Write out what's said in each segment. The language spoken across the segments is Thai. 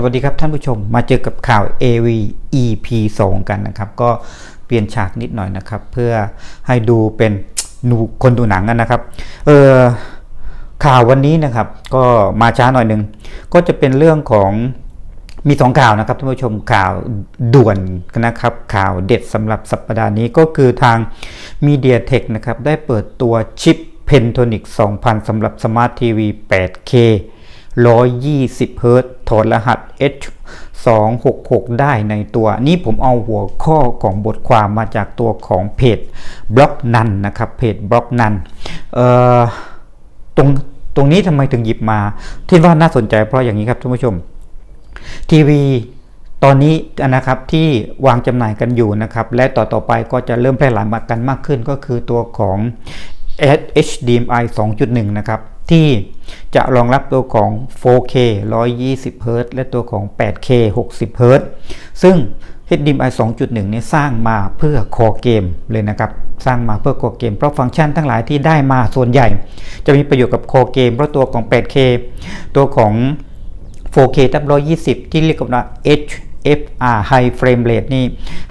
สวัสดีครับท่านผู้ชมมาเจอกับข่าว AV EP 2 กันนะครับ ก็เปลี่ยนฉากนิดหน่อยนะครับ เพื่อให้ดูเป็นหนูคนดูหนังกันนะครับเออข่าววันนี้นะครับ ก็มาช้าหน่อยหนึ่งก็จะเป็นเรื่องของมีสองข่าวนะครับท่านผู้ชมข่าวด่วนนะครับ ข่าวเด็ดสำหรับสัปดาห์นี้ก็คือทาง MediaTek นะครับ ได้เปิดตัวชิป Pentonic 2000สำหรับสมาร์ททีวี 8K 120เฮิรตซ์ถอดรหัส H 2 6 6 ได้ในตัว นี่ผมเอาหัวข้อของบทความมาจากตัวของเพจบล็อกนันนะครับเพจบล็อกนันตรงตรงนี้ทำไมถึงหยิบมา ที่ว่าน่าสนใจเพราะอย่างนี้ครับท่านผู้ชม ทีวีตอนนี้นะครับที่วางจำหน่ายกันอยู่นะครับ และต่อต่อไปก็จะเริ่มแพร่หลายมากันมากขึ้นก็คือตัวของ HDMI 2.1 นะครับ ที่จะรองรับตัวของ 4K 120 Hz และตัวของ 8K 60 Hz ซึ่ง HDMI 2.1เนี่ยสร้างมาเพื่อคอเกมเลยนะครับ สร้างมาเพื่อคอเกม เพราะฟังก์ชันทั้งหลายที่ได้มาส่วนใหญ่ จะมีประโยชน์กับคอเกม เพราะตัวของ 8K ตัวของ 4K ทับ120 ที่เรียกว่า HFR High Frame Rate นี่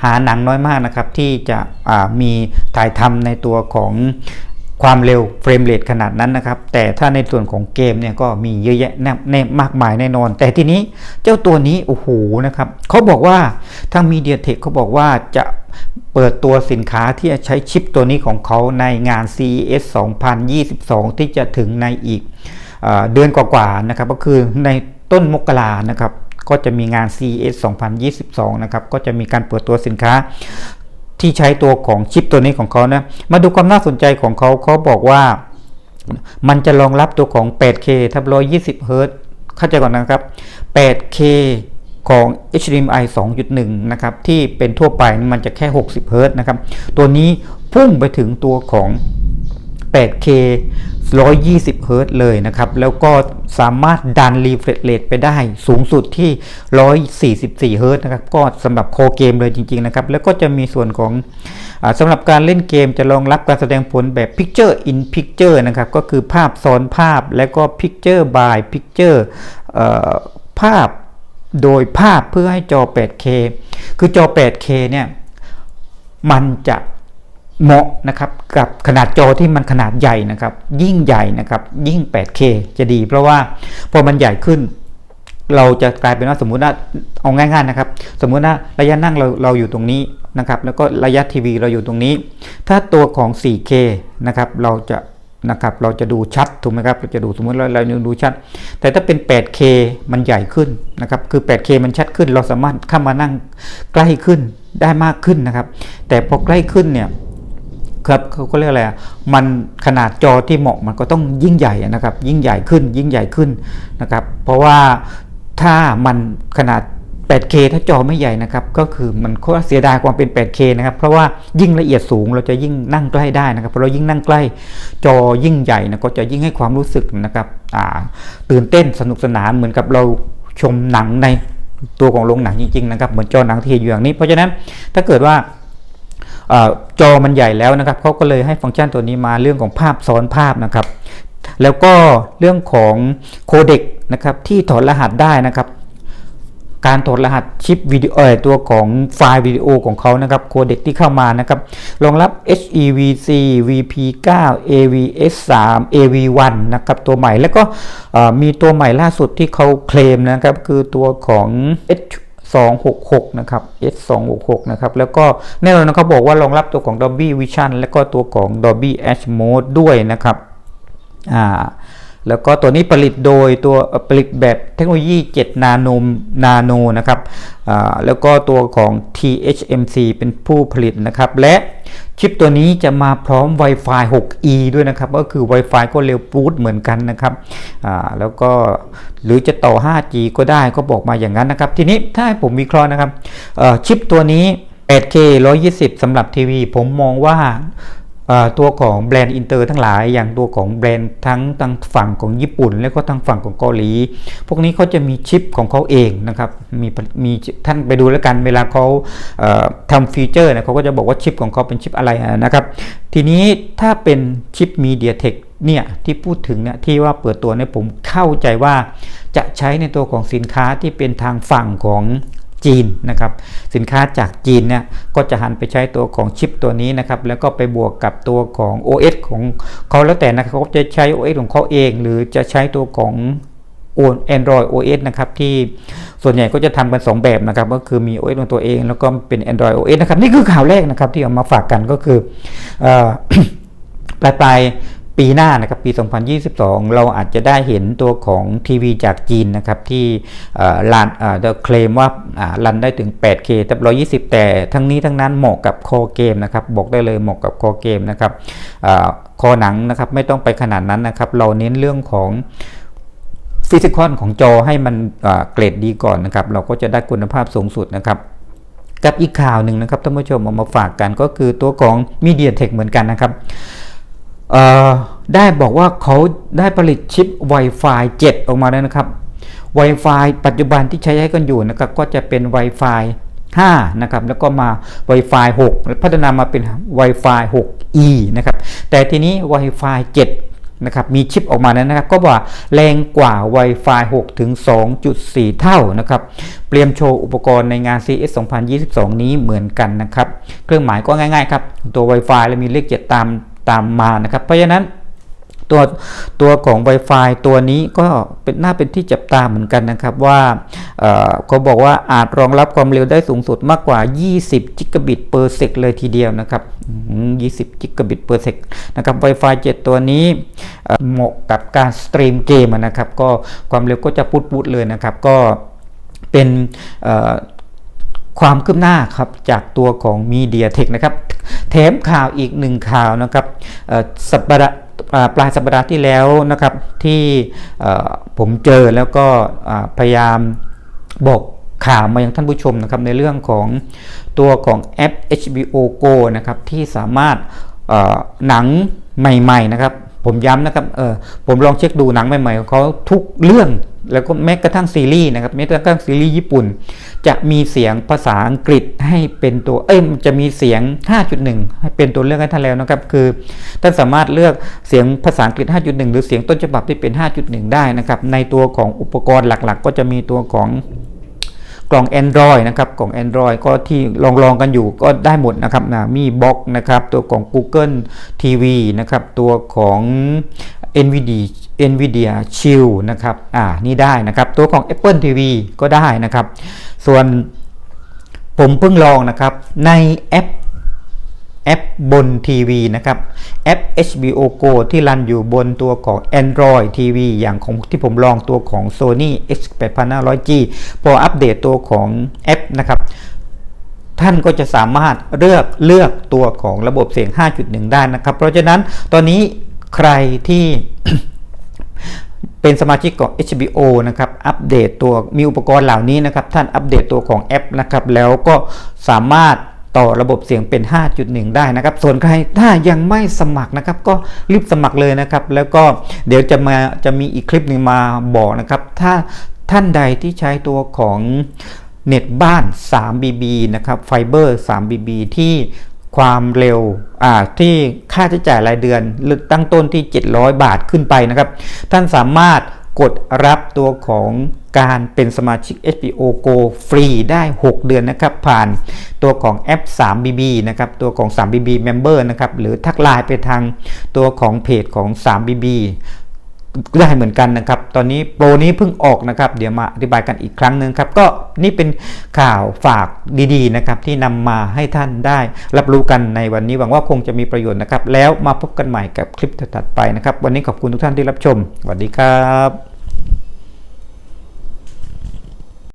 หาหนังน้อยมากนะครับ ที่จะมีถ่ายทำในตัวของ ความเร็วเฟรมเรทขนาดนั้นนะครับ แต่ถ้าในส่วนของเกมเนี่ยก็มีเยอะแยะแน่มากมายแน่นอน แต่ทีนี้เจ้าตัวนี้โอ้โหนะครับเขาบอกว่าทาง MediaTek เขาบอกว่าจะเปิดตัวสินค้าที่จะใช้ชิปตัวนี้ของเขาในงาน CES 2022 ที่จะถึงในอีกเดือนกว่าๆนะครับ ก็คือในต้นมกรานะครับก็จะมีงาน CES 2022 นะครับ ก็จะมีการเปิดตัวสินค้า ที่ใช้ตัวของชิปตัวนี้ของเขานะ มาดูความน่าสนใจของเขาเขาบอกว่า มันจะรองรับตัวของ 8K ทับ120เฮิรตซ์เข้าใจก่อนนะครับ 8K ของ HDMI 2.1 นะครับ ที่เป็นทั่วไปมันจะแค่ 60 เฮิรตซ์นะครับ ตัวนี้พุ่งไปถึงตัวของ 8K 120เฮิรต์เลยนะครับ แล้วก็สามารถดันรีเฟรชเรทไปได้สูงสุดที่ 144เฮิรต์นะครับ ก็สำหรับโคเกมเลยจริง ๆ นะครับ แล้วก็จะมีส่วนของอสำหรับการเล่นเกมจะรองรับการแสดงผลแบบ Picture in Picture นะครับ ก็คือภาพซ้อนภาพและก็ Picture by Picture ภาพโดยภาพเพื่อให้จอ 8K คือจอ 8K เนี่ย มันจะ เหมาะนะครับกับขนาดจอที่มันขนาดใหญ่นะครับ ยิ่งใหญ่นะครับ ยิ่ง 8K จะดี เพราะว่าพอมันใหญ่ขึ้น เราจะกลายเป็นว่าสมมุติว่าเอาง่ายๆนะครับ สมมุติว่าระยะนั่งเราเราอยู่ตรงนี้นะครับแล้วก็ระยะทีวีเราอยู่ตรงนี้ ถ้าตัวของ 4K นะครับเราจะนะครับเราจะดูชัดถูกไหมครับเราจะดูสมมติเราเราดูชัด แต่ถ้าเป็น 8K มันใหญ่ขึ้นนะครับคือ 8K มันชัดขึ้น เราสามารถเข้ามานั่งใกล้ขึ้นได้มากขึ้นนะครับ แต่พอใกล้ขึ้นเนี่ย ครับเขาก็เรียกอะไรมันขนาดจอที่เหมาะมันก็ต้องยิ่งใหญ่นะครับ ยิ่งใหญ่ขึ้นยิ่งใหญ่ขึ้นนะครับ เพราะว่าถ้ามันขนาด 8K ถ้าจอไม่ใหญ่นะครับ ก็คือมันก็เสียดายความเป็น 8K นะครับ เพราะว่ายิ่งละเอียดสูงเราจะยิ่งนั่งใกล้ได้นะครับ เพราะเรายิ่งนั่งใกล้จอยิ่งใหญ่นะก็จะยิ่งให้ความรู้สึกนะครับตื่นเต้นสนุกสนานเหมือนกับเราชมหนังในตัวของโรงหนังจริงๆนะครับ เหมือนจอหนังที่อยู่อย่างนี้ เพราะฉะนั้นถ้าเกิดว่า จอมันใหญ่แล้วนะครับเขาก็เลยให้ฟังก์ชันตัวนี้มาเรื่องของภาพซ้อนภาพนะครับ แล้วก็เรื่องของโคเด็กนะครับที่ถอดรหัสได้นะครับการถอดรหัสชิปวิดีโอตัวของไฟล์วิดีโอของเขานะครับโคเด็กที่เข้ามานะครับรองรับ HEVC VP9 AVS3 AV1 นะครับตัวใหม่แล้วก็มีตัวใหม่ล่าสุดที่เขาเคลมนะครับคือตัวของ H 266 นะครับ S 266นะครับ แล้วก็แน่นอนนะเขาบอกว่ารองรับตัวของ Dolby Vision และก็ตัวของ Dolby Atmos ด้วยนะครับ อ่า แล้วก็ตัวนี้ผลิตโดยตัวผลิตแบบเทคโนโลยี 7 นาโนนาโนนะครับ อ่า แล้วก็ตัวของ THMC เป็นผู้ผลิตนะครับ และ ชิปตัวนี้จะมาพร้อม Wi-Fi 6E ด้วยนะครับ ก็คือ Wi-Fi ก็เร็วปูดเหมือนกันนะครับแล้วก็หรือจะต่อ 5G ก็ได้ก็บอกมาอย่างนั้นนะครับ ทีนี้ถ้าให้ผมวิเคราะห์นะครับชิปตัวนี้ 8K 120สำหรับทีวี ผมมองว่า ตัวของแบรนด์อินเตอร์ทั้งหลาย อย่างตัวของแบรนด์ทั้งทางฝั่งของญี่ปุ่น และก็ทางฝั่งของเกาหลี พวกนี้เขาจะมีชิปของเขาเองนะครับมีมีท่านไปดูแล้วกันเวลาเขาทำฟีเจอร์นะเขาก็จะบอกว่าชิปของเขาเป็นชิปอะไรนะครับ ทีนี้ถ้าเป็นชิป MediaTek เนี่ยที่พูดถึงเนี่ยที่ว่าเปิดตัวเนี่ยผมเข้าใจว่าจะใช้ในตัวของสินค้าที่เป็นทางฝั่งของ จีนนะครับสินค้าจากจีนเนี่ยก็จะหันไปใช้ตัวของชิปตัวนี้นะครับแล้วก็ไปบวกกับตัวของ OS ของเขาแล้วแต่นะครับเขาจะใช้ OS ของเขาเอง หรือจะใช้ตัวของ Android OS นะครับที่ส่วนใหญ่ก็จะทำกัน 2 แบบนะครับก็คือมี OS ของตัวเอง แล้วก็เป็น Android OS นะครับนี่คือข่าวแรกนะครับที่เอามาฝากกันก็คืออปลายปลาย ปีหน้านะครับปี 2022 เราอาจจะได้เห็นตัวของทีวีจากจีนนะครับที่รันเอ่อเคลมว่ารันได้ถึง 8K แต่120 แต่ทั้งนี้ทั้งนั้นเหมาะกับคอเกมนะครับบอกได้เลยเหมาะกับคอเกมนะครับอคอหนังนะครับไม่ต้องไปขนาดนั้นนะครับ เราเน้นเรื่องของฟิสิกอลของจอให้มันเกรดดีก่อนนะครับ เราก็จะได้คุณภาพสูงสุดนะครับกับอีกข่าวหนึ่งนะครับท่านผู้ชมเอามาฝากกันก็คือตัวของ MediaTek เหมือนกันนะครับ ได้บอกว่าเขาได้ผลิตชิป Wi-Fi 7 ออกมาแล้วนะครับ Wi-Fi ปัจจุบันที่ใช้ใช้กันอยู่นะครับก็จะเป็น Wi-Fi 5นะครับแล้วก็มา Wi-Fi 6 พัฒนามาเป็น Wi-Fi 6E นะครับแต่ทีนี้ Wi-Fi 7 นะครับมีชิปออกมาแล้วนะครับก็ว่าแรงกว่า Wi-Fi 6 ถึง 2.4 เท่านะครับเตรียมโชว์อุปกรณ์ในงาน CS 2022 นี้เหมือนกันนะครับ เครื่องหมายก็ง่ายๆครับ ตัว Wi-Fi แล้วมีเลข 7 ตาม ตามมานะครับ เพราะฉะนั้นตัวตัวของ Wi-Fi ตัวนี้ก็เป็นน่าเป็นที่จับตาเหมือนกันนะครับว่าเขาบอกว่าอาจรองรับความเร็วได้สูงสุดมากกว่า 20จิกะบิตเปอร์เซกเลยทีเดียวนะครับ 20จิกะบิตเปอร์เซกนะครับ Wi-Fi 7 ตัวนี้เหมาะกับการสตรีมเกมนะครับ ก็ความเร็วก็จะปุดๆเลยนะครับ ก็เป็น ความคืบหน้าครับจากตัวของ MediaTek นะครับแถมข่าวอีกหนึ่งข่าวนะครับสัปดาห์ปลายสัปดาห์ที่แล้วนะครับที่ผมเจอแล้วก็พยายามบอกข่าวมายังท่านผู้ชมนะครับในเรื่องของตัวของแอป HBO Go นะครับที่สามารถหนังใหม่ๆนะครับ ผมย้ำนะครับเออผมลองเช็คดูหนังใหม่ๆของเขาทุกเรื่องแล้วก็แม้กระทั่งซีรีส์นะครับแม้กระทั่งซีรีส์ญี่ปุ่น จะมีเสียงภาษาอังกฤษให้เป็นตัวเอ้ยจะมีเสียง 5.1 ให้เป็นตัวเลือกให้ท่านแล้วนะครับ คือท่านสามารถเลือกเสียงภาษาอังกฤษ 5.1 หรือเสียงต้นฉบับที่เป็น 5.1 ได้นะครับ ในตัวของอุปกรณ์หลักๆ ก็จะมีตัวของ กล่อง Android นะครับกล่อง Android ก็ที่ลองลองกันอยู่ก็ได้หมดนะครับนะมีบล็อกนะครับตัวของ Google TV นะครับตัวของ NVIDIA NVIDIA Shield นะครับอ่านี่ได้นะครับตัวของ Apple TV ก็ได้นะครับ ส่วนผมเพิ่งลองนะครับในแอป แอปบนทีวีนะครับแอป HBO Go ที่รันอยู่บนตัวของ Android TV อย่างของที่ผมลองตัวของ Sony X8500G พออัปเดตตัวของแอปนะครับท่านก็จะสามารถเลือกเลือกตัวของระบบเสียง 5.1 ได้นะครับ เพราะฉะนั้นตอนนี้ใครที่เป็นสมาชิกของ HBO นะครับ อัปเดตตัวมีอุปกรณ์เหล่านี้นะครับ ท่านอัปเดตตัวของแอปนะครับ แล้วก็สามารถ ต่อระบบเสียงเป็น 5.1 ได้นะครับ ส่วนใครถ้ายังไม่สมัครนะครับ ก็รีบสมัครเลยนะครับ แล้วก็เดี๋ยวจะมาจะมีอีกคลิปหนึ่งมาบอกนะครับ ถ้าท่านใดที่ใช้ตัวของเน็ตบ้าน 3BB นะครับไฟเบอร์ 3BB ที่ความเร็วที่ค่าใช้จ่ายรายเดือนตั้งต้นที่ 700 บาทขึ้นไปนะครับ ท่านสามารถ กดรับตัวของการเป็นสมาชิก HBO Go ฟรีได้ 6 เดือนนะครับ ผ่านตัวของแอป 3BB นะครับ ตัวของ 3BB Member นะครับ หรือทักไลน์ไปทางตัวของเพจของ 3BB ได้เหมือนกันนะครับ ตอนนี้โปรนี้เพิ่งออกนะครับ เดี๋ยวมาอธิบายกันอีกครั้งหนึ่งครับ ก็นี่เป็นข่าวฝากดีๆนะครับ ที่นำมาให้ท่านได้รับรู้กันในวันนี้หวังว่าคงจะมีประโยชน์นะครับ แล้วมาพบกันใหม่กับคลิปถัดไปนะครับ วันนี้ขอบคุณทุกท่านที่รับชมสวัสดีครับ